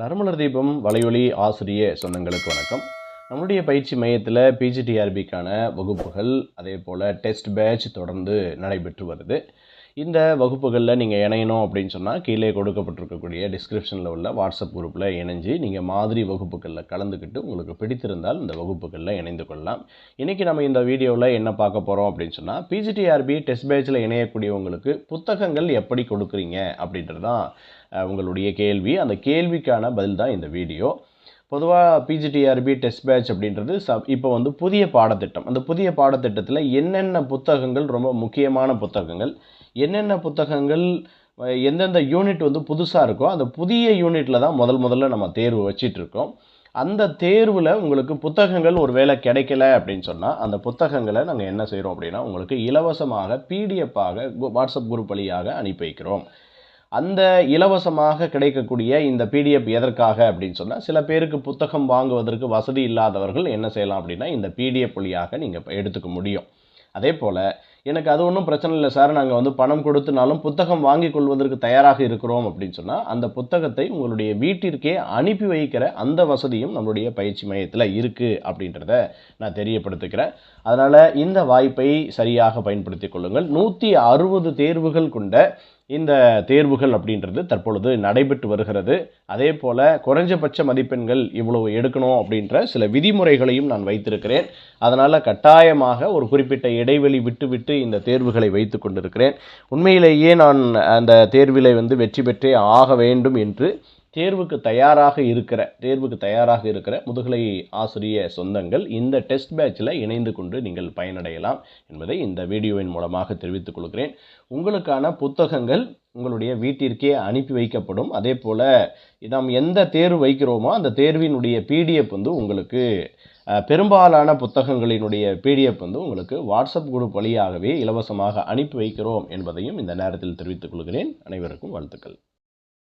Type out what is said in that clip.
நறுமலர் தீபம் வலையொலி ஆசிரிய சொந்தங்களுக்கு வணக்கம். நம்முடைய பயிற்சி மையத்தில் பிஜிடிஆர்பிக்கான வகுப்புகள் அதே போல் டெஸ்ட் பேட்ச் தொடர்ந்து நடைபெற்று வருது. இந்த வகுப்புகளில் நீங்கள் இணையணும் அப்படின்னு சொன்னால் கீழே கொடுக்கப்பட்டிருக்கக்கூடிய டிஸ்கிரிப்ஷனில் உள்ள வாட்ஸ்அப் குரூப்பில் இணைஞ்சு நீங்கள் மாதிரி வகுப்புகளில் கலந்துக்கிட்டு உங்களுக்கு பிடித்திருந்தால் இந்த வகுப்புகளில் இணைந்து கொள்ளலாம். இன்றைக்கி நம்ம இந்த வீடியோவில் என்ன பார்க்க போகிறோம் அப்படின்னு சொன்னால் பிஜிடிஆர்பி டெஸ்ட் பேட்சில் இணையக்கூடியவங்களுக்கு புத்தகங்கள் எப்படி கொடுக்குறீங்க அப்படின்றது தான் உங்களுடைய கேள்வி. அந்த கேள்விக்கான பதில் தான் இந்த வீடியோ. பொதுவாக பிஜிடிஆர்பி டெஸ்ட் பேட்ச் அப்படின்றது சப் இப்போ வந்து புதிய பாடத்திட்டம். அந்த புதிய பாடத்திட்டத்தில் என்னென்ன புத்தகங்கள் ரொம்ப முக்கியமான புத்தகங்கள் என்னென்ன புத்தகங்கள் எந்தெந்த யூனிட் வந்து புதுசாக இருக்கோ அந்த புதிய யூனிட்டில் தான் முதல் முதல்ல நம்ம தேர்வு வச்சிட்ருக்கோம். அந்த தேர்வில் உங்களுக்கு புத்தகங்கள் ஒரு வேளை கிடைக்கல அப்படின்னு சொன்னால் அந்த புத்தகங்களை நாங்கள் என்ன செய்கிறோம் அப்படின்னா உங்களுக்கு இலவசமாக பிடிஎஃப்பாக வாட்ஸ்அப் குரூப் வழியாக அனுப்பி வைக்கிறோம். அந்த இலவசமாக கிடைக்கக்கூடிய இந்த பிடிஎஃப் எதற்காக அப்படின்னு சொன்னால் சில பேருக்கு புத்தகம் வாங்குவதற்கு வசதி இல்லாதவர்கள் என்ன செய்யலாம் அப்படின்னா இந்த பிடிஎஃப் வழியாக நீங்கள் எடுத்துக்க முடியும். அதே போல் எனக்கு அது ஒன்றும் பிரச்சனை இல்லை சார். நாங்கள் வந்து பணம் கொடுத்துனாலும் புத்தகம் வாங்கி கொள்வதற்கு தயாராக இருக்கிறோம் அப்படின்னு சொன்னால் அந்த புத்தகத்தை உங்களுடைய வீட்டிற்கே அனுப்பி வைக்கிற அந்த வசதியும் நம்மளுடைய பயிற்சி மையத்தில் இருக்குது அப்படின்றத நான் தெரியப்படுத்துக்கிறேன் அதனால் இந்த வாய்ப்பை சரியாக பயன்படுத்தி கொள்ளுங்கள். நூற்றி அறுபது தேர்வுகள் கொண்ட இந்த தேர்வுகள் அப்படின்றது தற்பொழுது நடைபெற்று வருகிறது. அதே போல் குறைஞ்சபட்ச மதிப்பெண்கள் இவ்வளவு எடுக்கணும் அப்படின்ற சில விதிமுறைகளையும் நான் வைத்திருக்கிறேன். அதனால் கட்டாயமாக ஒரு குறிப்பிட்ட இடைவெளி விட்டு விட்டு இந்த தேர்வுகளை வைத்து கொண்டிருக்கிறேன். உண்மையிலேயே நான் அந்த தேர்விலை வந்து வெற்றி பெற்றே ஆக வேண்டும் என்று தேர்வுக்கு தயாராக இருக்கிற தேர்வுக்கு தயாராக இருக்கிற முதுகலை ஆசிரிய சொந்தங்கள் இந்த டெஸ்ட் பேட்சில் இணைந்து கொண்டு நீங்கள் பயனடையலாம் என்பதை இந்த வீடியோவின் மூலமாக தெரிவித்துக் கொள்கிறேன். உங்களுக்கான புத்தகங்கள் உங்களுடைய வீட்டிற்கே அனுப்பி வைக்கப்படும். அதே போல் நாம் எந்த தேர்வு வைக்கிறோமோ அந்த தேர்வினுடைய பிடிஎஃப் வந்து உங்களுக்கு பெரும்பாலான புத்தகங்களினுடைய பிடிஎஃப் வந்து உங்களுக்கு வாட்ஸ்அப் குரூப் வழியாகவே இலவசமாக அனுப்பி வைக்கிறோம் என்பதையும் இந்த நேரத்தில் தெரிவித்துக் கொள்கிறேன். அனைவருக்கும் வாழ்த்துக்கள்.